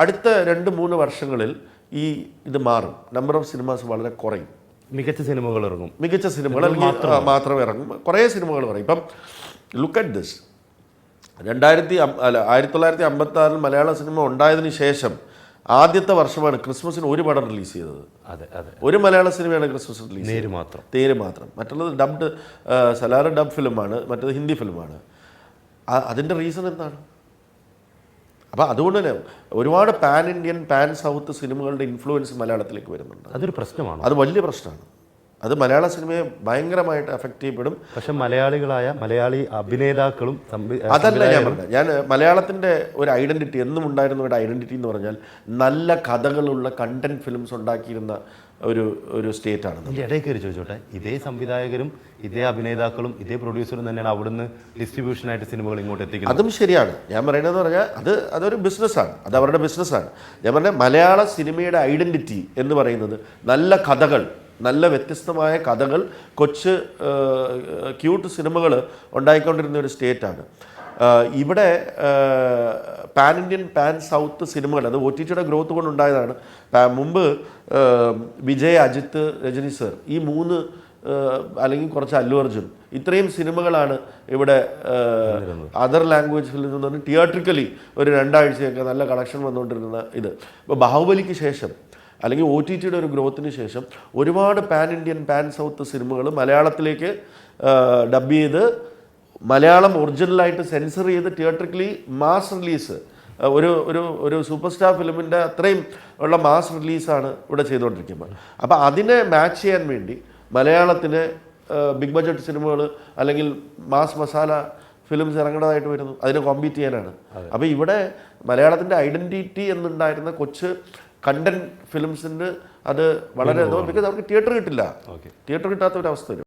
അടുത്ത രണ്ട് മൂന്ന് വർഷങ്ങളിൽ ഈ ഇത് മാറും. നമ്പർ ഓഫ് സിനിമാസ് വളരെ കുറയും. മികച്ച സിനിമകൾ ഇറങ്ങും. മികച്ച സിനിമകൾ അല്ലെങ്കിൽ മാത്രം ഇറങ്ങും. കുറേ സിനിമകൾ പറയും ഇപ്പം ലുക്ക് അറ്റ് ദിസ് രണ്ടായിരത്തി അല്ല ആയിരത്തി തൊള്ളായിരത്തി അമ്പത്തി ആറിൽ മലയാള സിനിമ ഉണ്ടായതിന് ശേഷം ആദ്യത്തെ വർഷമാണ് ക്രിസ്മസിന് ഒരു പടം റിലീസ് ചെയ്തത്. അതെ അതെ. ഒരു മലയാള സിനിമയാണ് ക്രിസ്മസ് റിലീസ് തേര് മാത്രം. തേര് മാത്രം. മറ്റുള്ളത് ഡബ്ഡ് സലാറ് ഡബ് ഫിലിമാണ് മറ്റേത് ഹിന്ദി ഫിലിമാണ് അതിന്റെ റീസൺ എന്താണ്? അപ്പോൾ അതുകൊണ്ട് തന്നെ ഒരുപാട് പാൻ ഇന്ത്യൻ പാൻ സൗത്ത് സിനിമകളുടെ ഇൻഫ്ലുവൻസ് മലയാളത്തിലേക്ക് വരുന്നുണ്ട്. അതൊരു പ്രശ്നമാണ്? അത് വലിയ പ്രശ്നമാണ്. അത് മലയാള സിനിമയെ ഭയങ്കരമായിട്ട് അഫക്റ്റ് ചെയ്യപ്പെടും. പക്ഷെ മലയാളികളായ മലയാളി അഭിനേതാക്കളും അതല്ല ഞാൻ പറഞ്ഞത്. ഞാൻ മലയാളത്തിന്റെ ഒരു ഐഡന്റിറ്റി എന്നും ഉണ്ടായിരുന്ന ഒരു ഐഡന്റിറ്റി എന്ന് പറഞ്ഞാൽ നല്ല കഥകളുള്ള കണ്ടന്റ് ഫിലിംസ് ഉണ്ടാക്കിയിരുന്ന ഒരു ഒരു സ്റ്റേറ്റ് ആണ് ഇടയിൽ കയറി ചോദിച്ചോട്ടെ. ഇതേ സംവിധായകരും ഇതേ അഭിനേതാക്കളും ഇതേ പ്രൊഡ്യൂസറും തന്നെയാണ് അവിടുന്ന് ഡിസ്ട്രിബ്യൂഷനായിട്ട് സിനിമകൾ ഇങ്ങോട്ട് എത്തിക്കുന്നത്. അതും ശരിയാണ്. ഞാൻ പറയുന്നത് പറഞ്ഞാൽ അത് അതൊരു ബിസിനസ്സാണ് അത് അവരുടെ ബിസിനസ്സാണ് ഞാൻ പറഞ്ഞ മലയാള സിനിമയുടെ ഐഡന്റിറ്റി എന്ന് പറയുന്നത് നല്ല കഥകൾ നല്ല വ്യത്യസ്തമായ കഥകൾ കൊച്ച് ക്യൂട്ട് സിനിമകൾ ഉണ്ടായിക്കൊണ്ടിരുന്ന ഒരു സ്റ്റേറ്റാണ്. ഇവിടെ പാൻ ഇന്ത്യൻ പാൻ സൗത്ത് സിനിമകൾ അത് ഒ ടി ടിയുടെ ഗ്രോത്ത് കൊണ്ടുണ്ടായതാണ്. മുമ്പ് വിജയ് അജിത്ത് രജനി സർ ഈ മൂന്ന് അല്ലെങ്കിൽ കുറച്ച് അല്ലു അർജുൻ ഇത്രയും സിനിമകളാണ് ഇവിടെ അതർ ലാംഗ്വേജിൽ നിന്ന് തിയേറ്ററിക്കലി ഒരു രണ്ടാഴ്ചയൊക്കെ നല്ല കളക്ഷൻ വന്നുകൊണ്ടിരുന്ന ഇത്. ഇപ്പോൾ ബാഹുബലിക്ക് ശേഷം അല്ലെങ്കിൽ ഒ ടി ടിയുടെ ഒരു ഗ്രോത്തിന് ശേഷം ഒരുപാട് പാൻ ഇന്ത്യൻ പാൻ സൗത്ത് സിനിമകൾ മലയാളത്തിലേക്ക് ഡബ് ചെയ്ത് മലയാളം ഒറിജിനലായിട്ട് സെൻസർ ചെയ്ത് തിയേറ്ററിക്കലി മാസ് റിലീസ് ഒരു ഒരു ഒരു സൂപ്പർ സ്റ്റാർ ഫിലിമിന്റെ അത്രയും ഉള്ള മാസ് റിലീസാണ് ഇവിടെ ചെയ്തുകൊണ്ടിരിക്കുന്നത്. അപ്പോൾ അതിനെ മാച്ച് ചെയ്യാൻ വേണ്ടി മലയാളത്തിന് ബിഗ് ബഡ്ജറ്റ് സിനിമകൾ അല്ലെങ്കിൽ മാസ് മസാല ഫിലിംസ് ഇറങ്ങേണ്ടതായിട്ട് വരുന്നു. അതിനെ കോമ്പീറ്റ് ചെയ്യാനാണ്. അപ്പോൾ ഇവിടെ മലയാളത്തിന്റെ ഐഡന്റിറ്റി എന്നുണ്ടായിരുന്ന കൊച്ച് കണ്ടന്റ് ഫിലിംസിന്റെ അത് വളരെ ബിക്കോസ് അവർക്ക് തിയേറ്റർ കിട്ടില്ല. ഓക്കെ. തിയേറ്റർ കിട്ടാത്ത ഒരു അവസ്ഥ വരും.